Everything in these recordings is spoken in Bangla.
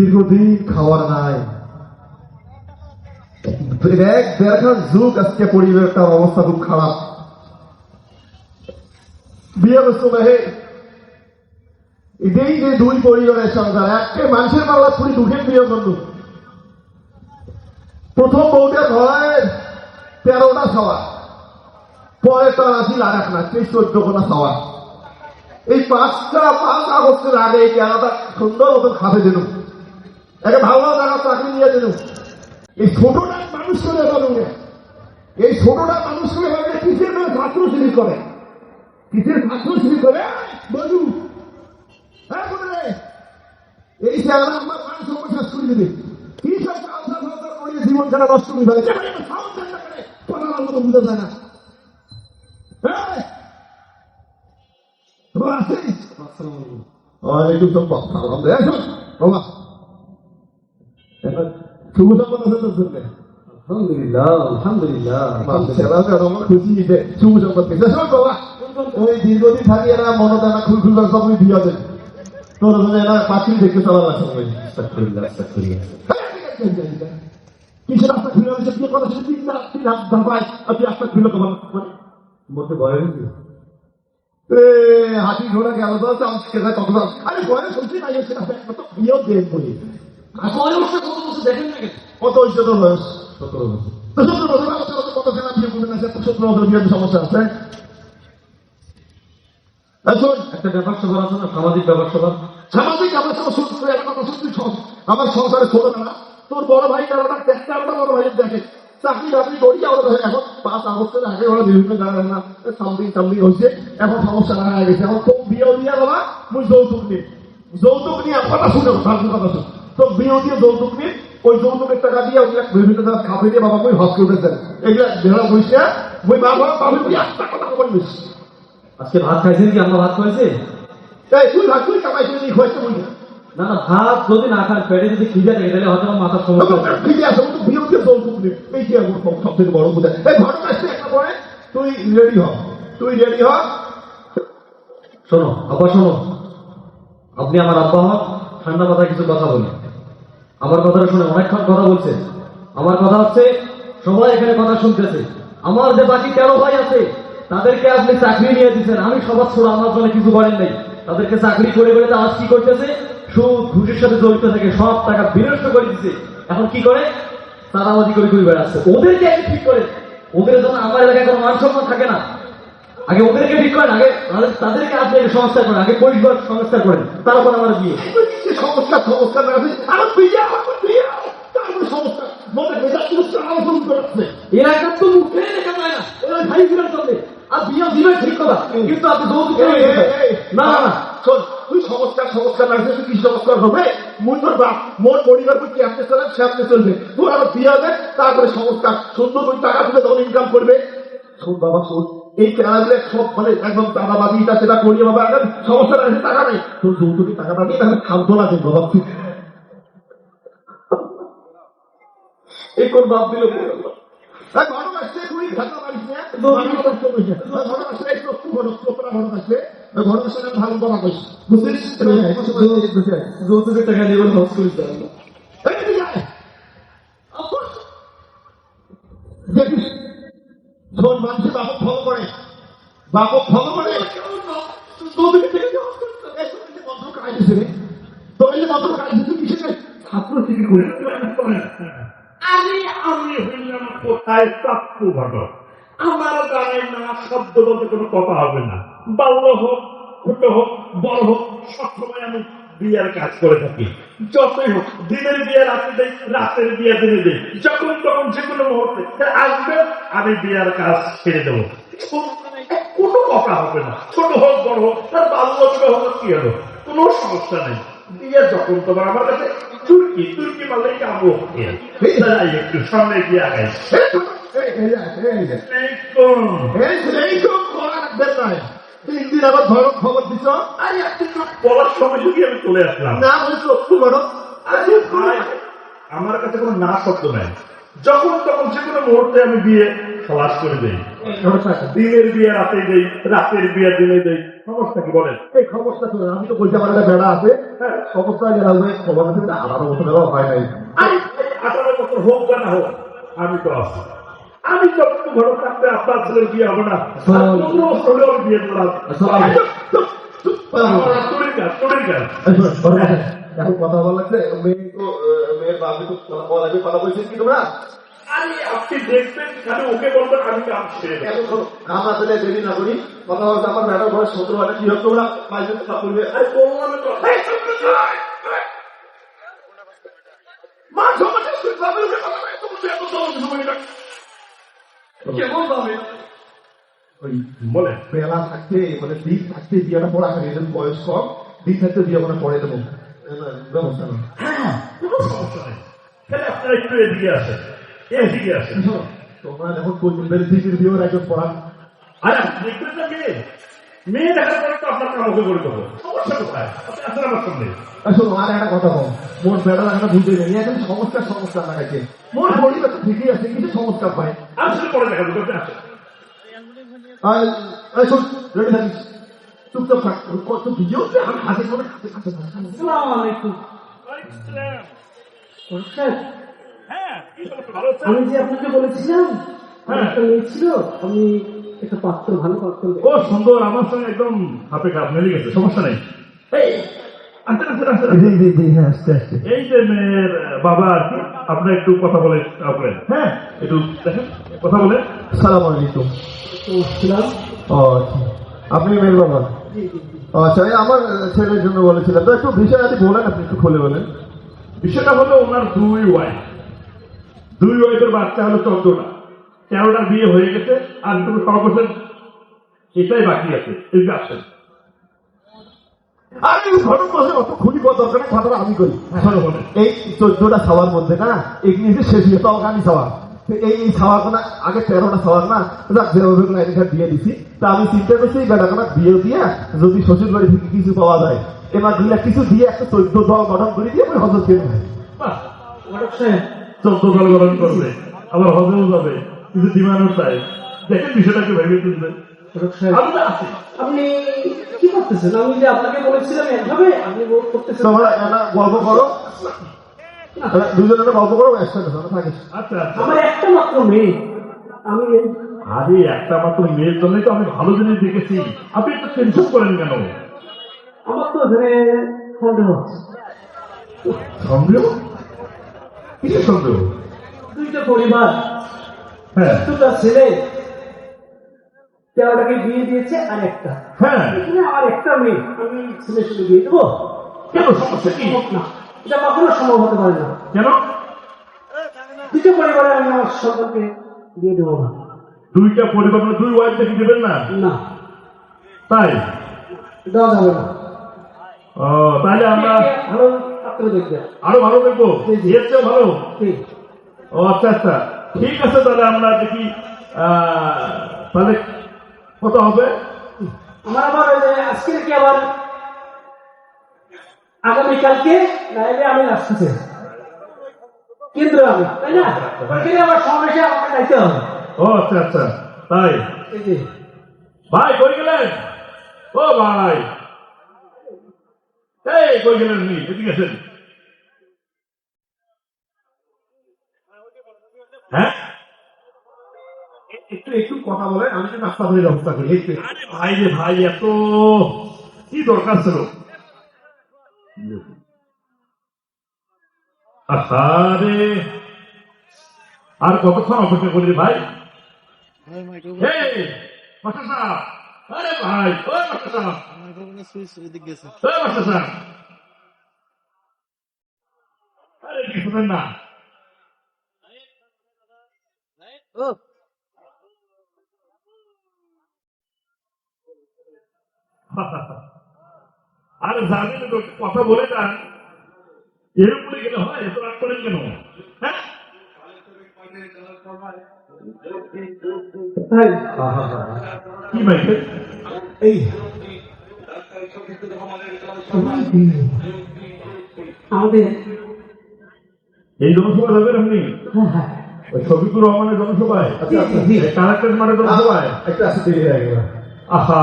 দীর্ঘদিন খাওয়ার নাই। এক দেড়খান যুগ আজকে পরিবারটার অবস্থা খুব খারাপ। প্রথম বউটা হয় তেরোটা খাওয়া পরে তার আসিল আর এক না, সেই চোদ্দ কোনা এই পাঁচটা, পাঁচ আগস্টের আগে এই কেনাটা সুন্দর মতন খাবে দিল একে ভালো জায়গা চাকরি নিয়ে দিল এই ছোটটা মানুষ করে পারবে এই ছোটটা মানুষ করে পারবে কিসের ছাত্র শ্রী করে? কিসের ছাত্র শ্রী করে? বলু হ্যাঁ বলে। এই চেহারা আমার মানুষ সমস্যা শুনে দেবে। কি সব জীবন ছাড়া নষ্ট করে ফেলে? পালানোর মতো বুঝে যায় না। হ্যাঁ। শোন, বাবা এবার শুভ সম্পদ আছে তোর জন্য আলহামদুলিল্লাহ আলহামদুলিল্লাহ খুশি শুভ সম্পদ বাবা ওই দীর্ঘদিন থাকি এরা মনোদানা খুল খুল সব ওই বিয়া দেন তোর জন্য এরা পাখি দেখতে চলা লাগছে। কিসের রাস্তা খুলে হয়েছে তুই কথা শুনে তিন রাত তিন হাত আর তুই রাস্তা খুলে তোমার মোটে বয়স হয়েছে? হাতি ঘোড়া গেল তো কত আরে বয়স হচ্ছে না এসে না বিয়েও দেন আমার আমার সংসারে ছোট না তোর বড় ভাই ওটা বড় ভাইয়ের দেখে চাকরি বাকরি দেখে এখন বিভিন্ন জায়গায় না সামদিন সামদিন হয়েছে এখন সমস্যা হয়ে গেছে এখন তো বিয়ে দিয়ে বাবা মুই যৌতুক নিই যৌতুক নিয়ে কথা শুনে কথা শুন তো বিয়ে দিয়ে যৌতুক ওই যৌতুকের টাকা দিয়ে ওগুলা বিভিন্ন জায়গায় খাবে দিয়ে বাবা মুই হসপিটালে দেন। এগুলা বেড়া বসে মুই বাবা বাবু তুই একটা কথা বলবিস আজকে ভাত খাইছেন কি আমরা ভাত খাইছে? এই তুই ভাগ তুই কামাই নিয়ে খুঁজতে বলবি না না ভাত যদি না খান পেটে যদি খিদে থাকে তাহলে হয়তো মাথার সমস্যা। ফিরে আসো তো যৌতুক নেই এই যে আমার সব থেকে বড় বোঝা এই ঘটনা আসছে একটা পরে। তুই রেডি হ। তুই রেডি হ। শোনো আব্বা শোনো। আপনি আমার আব্বা হন ঠান্ডা মাথায় কিছু কথা বলি। আমার কথাটা শুনে অনেকক্ষণ কথা বলছে। আমার কথা হচ্ছে, সবাই এখানে কথা শুনতেছে। আমার যে বাকি তেরো ভাই আছে, তাদেরকে আপনি চাকরি নিয়ে দিচ্ছেন আমি সবার ছোট আমার জন্য কিছু করেন নাই। তাদেরকে চাকরি করে করে আজ কি করতেছে? সুদ, ঘুষের সাথে জড়িত থাকে সব টাকা বিনষ্ট করে দিচ্ছে এখন কি করে? তারাবাদি করে করে বেড়াচ্ছে। ওদেরকে আগে ঠিক করে ওদের জন্য আমার এলাকায় কোনো মান থাকে না। আগে ওদেরকে ঠিক করেন, আগে তাদেরকে আপনি সংস্কার করেন, আগে পরিবার সংস্কার করেন। তারপর আমার বিয়ে। সমস্যা সমস্যা না আছে আমার বিয়ে আমার বিয়ে তারপর সমস্যা। মনে মেজা সমস্যা আলোচনা করছে। এলাকার তো মুখে দেখা যায় না এরা ভাই দিবেন চলবে আর বিয়ে দিবেন ঠিক কথা কিন্তু আপনি যৌতুক করে এই, এই, এই, না। না না শোন তুই সমস্যা সমস্যা না তুই কি সংস্কার হবে মুই তোর বাপ মোর পরিবার কি আপনি চলেন সে আপনি চলবে। তুই আরও বিয়ে হবে তারপরে সংস্কার সুন্দর তুই টাকা তুলে তখন ইনকাম করবে। শোন বাবা শোন। এই খেলাগুলো সব মানে একদম দাদাবাদি এটা সেটা করিয়ে বাবা একদম সমস্যা আছে টাকা নেই তোর যৌতুকে টাকাটা নিয়ে তাহলে খাদ্য দেবো বাবা এই কোন বাপ দিল ঘটনা তুই আসছে। এই ঘটনা ভালো কথা কইস। যৌতুকের টাকা বলে হস করিস এই এদিকে আয়। দেখিস, শোন, মানুষে বাপক ফলো করে বাপক ফলো করে তোদেরকে দেখে যে হস করিস না। এই তোর এই যে মন্ত্র কাজ দিছে রে। মন্ত্র কাজ দিছে, কিসের কাজ? ছাত্র থেকে করে। আমি কোথায় আমার না শব্দ বলতে কোনো কথা হবে না বাল্য হোক ছোট হোক বড় হোক সবসময় আমি বিয়ের কাজ করে থাকি। যতই হোক দিনের বিয়ে রাতে দেই রাতের বিয়ে দিনে দেই যখন তখন যে কোনো মুহূর্তে আসবে আমি বিয়ের কাজ ছেড়ে দেবো। কোনো কথা হবে না। ছোট হোক বড় হোক তার বাল্য বিবাহ কি হলো কোনো সমস্যা নেই। বিয়ে যখন তোমার আমার কাছে তুর্কি তুর্কি মারলে কাবু একটু সামনে গিয়ে আগাই। এই এই, এই এই এই এই তিন দিন আবার ধরো খবর দিছ? আরে একটু বলার সময় যদি আমি চলে আসলাম। না বলছো একটু করো। আরে ভাই, আমার কাছে কোনো না শব্দ নাই। যখন তখন যে কোনো মুহূর্তে আমি বিয়ে খালাস করে দেই। দিনের বিয়ে রাতে দেই রাতের বিয়ে দিনে দেই। সমস্যা কি বলেন? এই আমি তো বলছি আমার একটা বেড়া আছে। হ্যাঁ। গেলাম খবর আছে হয় নাই। আমি আঠারো বছর হোক বা না হোক আমি তো আছি। আমি যত ঘর থাকতে আপনার ছেলের বিয়ে হবে না পনেরো বছর আমি বিয়ে করলাম কথা বলা মেয়ে তো মেয়ের বাপে তো কথা বলা লাগবে কথা বলছেন কি তোমরা আমি আপনি দেখবেন খালি ওকে বলবেন আমি কাম ছেড়ে দেব। এখন শোনো, আমরা তাহলে দেরি না করি কথা বলতে আমার ম্যাডাম ঘরে সতেরো হাজার কি হোক তোমরা বাইরে কথা আরে বললাম তো এই, চুপ, চুপ, চুপ। মা সমাজে তুই বাবার কথা বলে, তুমি এত সহজ সময় না। কেমন ভাবে? বলে বেলা থাকতে মানে দিন থাকতে বিয়েটা পড়া এদের বয়স কম দিন থাকতে বিয়ে মানে পড়ে দেবো। ব্যবস্থা নেই হ্যাঁ কোনো সমস্যা নেই। তাহলে আপনারা একটু এদিকে আসেন এদিকে আসেন। তোমরা যখন কোচিংদের দিকের বিয়ের একজন পড়ান। আরে দেখবেন না মেয়ে? মেয়ে দেখার পরে তো আপনার কাম করে দেবো। সমস্যা কোথায়? আপনি আমার সামনে শোনো আর একটা কথা কম মোর বেড়া একটা বুঝতে নেই এখন সমস্যা সমস্যা লাগাইছে তো ঠিকই আছে কিছু সমস্যা পায় আসলে পরে দেখা দেবো আপনি আর এই শোন রেডি থাকিস। চুপচাপ থাক। কত ভিডিও? আমি হাতে করে হাতে হাতে আলাইকুম। হ্যাঁ? আমি যে আপনাকে বলেছিলাম হ্যাঁ। একটা মেয়ে ছিল আমি একটা পাত্র ভালো পাত্র ও সুন্দর আমার সঙ্গে একদম হাতে কাপ মিলে গেছে সমস্যা নেই। এই আস্তে হ্যাঁ আস্তে আস্তে। এই যে মেয়ের বাবা আর কি? আপনার একটু কথা বলে বলেন। হ্যাঁ। একটু দেখেন কথা বলে সালাম আলাইকুম। আচ্ছা। আপনি মেয়ের বাবা? আচ্ছা আমার ছেলের জন্য বলেছিলাম। তো একটু বিষয় আপনি বলেন আপনি একটু খুলে বলেন। বিষয়টা হলো ওনার দুই ওয়াইফ দুই ওয়াইফের বাচ্চা হলো চোদ্দটা তেরোটা বিয়ে হয়ে গেছে আর ছ বছর এটাই বাকি আছে। এই আসেন। আর ঘটনা বসে অত খুলি দরকার নেই, আমি করি। এই চোদ্দটা ছাওয়ার মধ্যে না এগুলি শেষ হয়ে তলকানি ছাওয়া এই আগে তেরোটা ছাওয়ার না যেভাবে করে এখানে দিয়ে দিছি। তা আমি চিন্তা করছি বেটাখানা বিয়ে দিয়ে যদি শ্বশুর বাড়ি থেকে কিছু পাওয়া যায় এবার দুই লাখ কিছু দিয়ে একটা চোদ্দ দল গঠন করে দিয়ে আমি হজর খেয়ে। বাহ, চোদ্দ দল গঠন করবে আবার হজেও যাবে কিছু ডিমান্ডও চাই দেখেন বিষয়টাকে ভেবে তুলবে আপনি কি করতেছেন আমি যে আপনাকে বলেছিলাম একভাবে আপনি করতেছেন। গল্প করো। একটা দুজনে একটা গল্প করো একসাথে আচ্ছা আচ্ছা। আমার একটা মাত্র মেয়ে। আমি আরে একটা মাত্র মেয়ের জন্যই তো আমি ভালো জিনিস দেখেছি। আপনি একটু টেনশন করেন কেন? আমার তো এখানে সন্দেহ। সন্দেহ? কিসের সন্দেহ? দুইটা পরিবার হ্যাঁ। দুটা ছেলে। তেরোটাকে বিয়ে দিয়েছে আর একটা হ্যাঁ। এখানে আমার একটা মেয়ে। আমি ছেলে ছেলে বিয়ে দেবো? কেন? সমস্যা কি? না। এটা কখনো সম্ভব হতে পারে না। কেন? দুটো পরিবারে আমি আমার সন্তানকে দিয়ে দেবো না। দুইটা পরিবার মানে দুই ওয়াইফ দেখে দেবেন না? না। তাই? দেওয়া যাবে না। ও তাহলে আমরা ভালো আরও ভালো দেখব। এর চেয়ে ভালো? ও আচ্ছা আচ্ছা। ঠিক আছে তাহলে আমরা দেখি আহ, তাহলে কত হবে? আমার আবার ওই যে আজকে কি আবার আগামীকালকে নাইলে আমি আসতেছে কেন্দ্র আমি তাই না? ওইখানে আবার সমাবেশে আমাকে যাইতে হবে। ও আচ্ছা আচ্ছা তাই। ভাই কই গেলেন? ও ভাই। এই কই গেলেন এদিকে আছেন হ্যাঁ? একটু কথা বলে আমি একটু নাস্তা করে ভাই রে ভাই এত কি দরকার ছিল? আর কতক্ষণ অপেক্ষা করি ভাই? এই, মাস্টার আরে ভাই ও মাস্টার ও মাস্টার সাহেব আরে কি শুনেন না আরে জানেন তো কথা বলে যান। এর উপরে গেলে হয় এত রাগ করেন কেন? হ্যাঁ? কি এই। আমাদের এই জন্য সময় যাবেন আপনি? হ্যাঁ হ্যাঁ। ওই শফিকুর রহমানের জনসভায়। কালেক্টর জনসভায়। একটা আসতে দেরি হয়ে গেল। আহা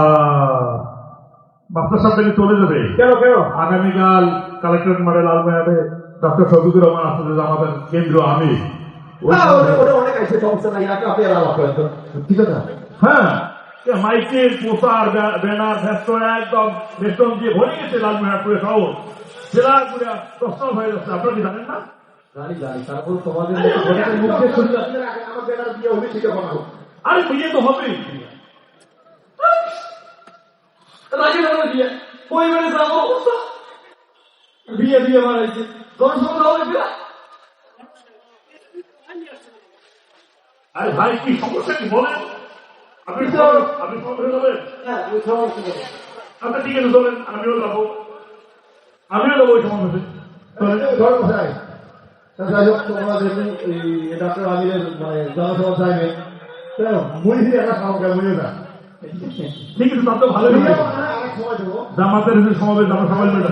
সাহেব থেকে চলে যাবে? কেন কেন? আগামীকাল কালেক্টরেট মাঠে লাল মেয়াদে ডক্টর শফিকুর রহমান আসতে আমাদের কেন্দ্র আমি। অনেক আছে সমস্যা নাই আপনি আপনি আলাপ করেন তো ঠিক আছে হ্যাঁ এ মাইকেল পোস্টার ব্যানার একদম দিয়ে ভরে গেছে লালমেহাটপুরে শহর। জেলা ঘুরে প্রশ্ন হয়ে যাচ্ছে আপনারা কি জানেন না? জানি জানি তারপর তোমাদের মুখে। আমার ব্যানার দিয়ে আরে বিয়ে তো হবেই। হলো বিয়ে পরিবারে যাব অবস্থা। বিয়ে বিয়ে মারাইছে জনসভা হবে বিয়ে। আরে ভাই কি সমস্যা কি বলেন? আপনি আপনি হ্যাঁ ঠিক আছে চলেন আমিও যাব। আমিও যাব ওই সমাবেশে ধরো ভাই। যাই হোক তোমরা ডাক্তার আমিরের মানে জনসভা চাইবে। মুড়ি একটা খাওয়া মুড়ি না ঠিক আছে তার তো ভালো জামাতের সমাবেশ আমরা সবাই মিলে।